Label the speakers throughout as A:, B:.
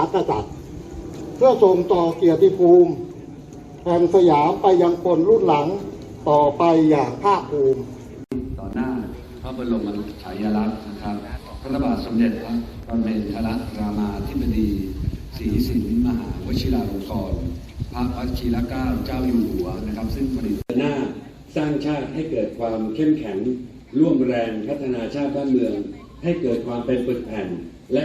A: ากษัตริย์ เพื่อส่งต่อเกียรติภูมิแห่งสยามไปยังคนรุ่นหลังต่อไปอย่างภาคภูมิ
B: ต่อหน้าพระบรมฉายาลักษณ์นะครับพระบาทสมเด็จพระบรมธรรามาธิบดีศรีสินมหาวชิราลงกรณ์พระวชิรเก้าเจ้าอยู่หัวนะครับ ซึ่งผลิต
C: หน้าสร้างชาติให้เกิดความเข้มแข็ง ร่วมแรงพัฒนาชาติบ้านเมือง ให้เกิดความเป็นปึกแผ่นและ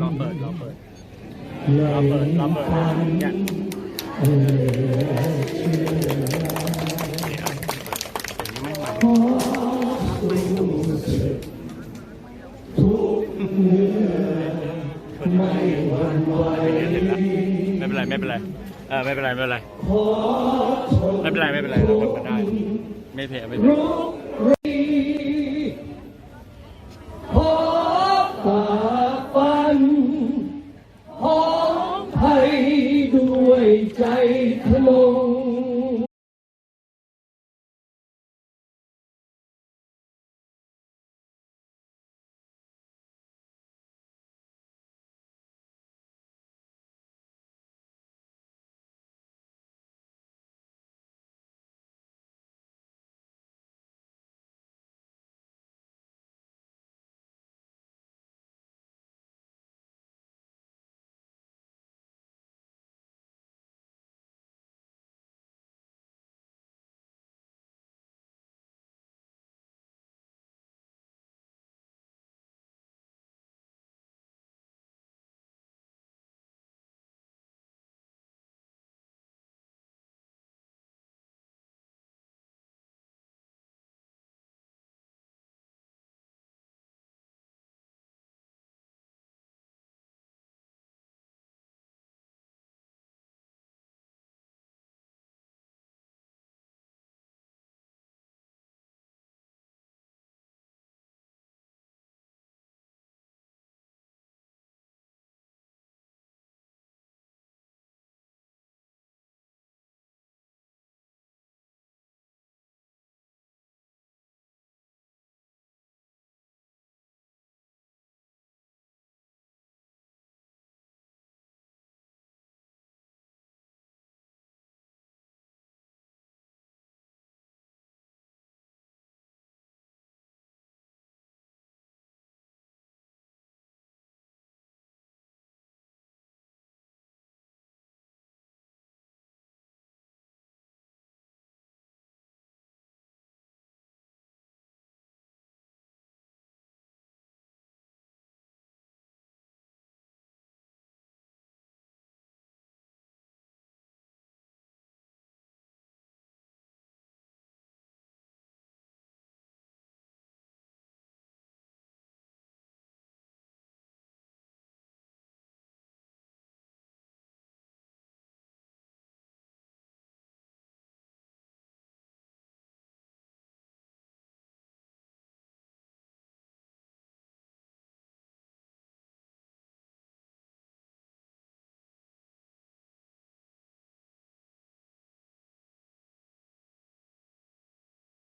D: รอเปิดรอเปิดรอเปิดรอเปิดเนี่ยไม่เป็นไรไม่เป็นไรเออไม่เป็นไรไม่เป็นไรไม่เป็นไรไม่เป็นไรเราทำกันได้ ไม่เพลไม่เพล
E: ข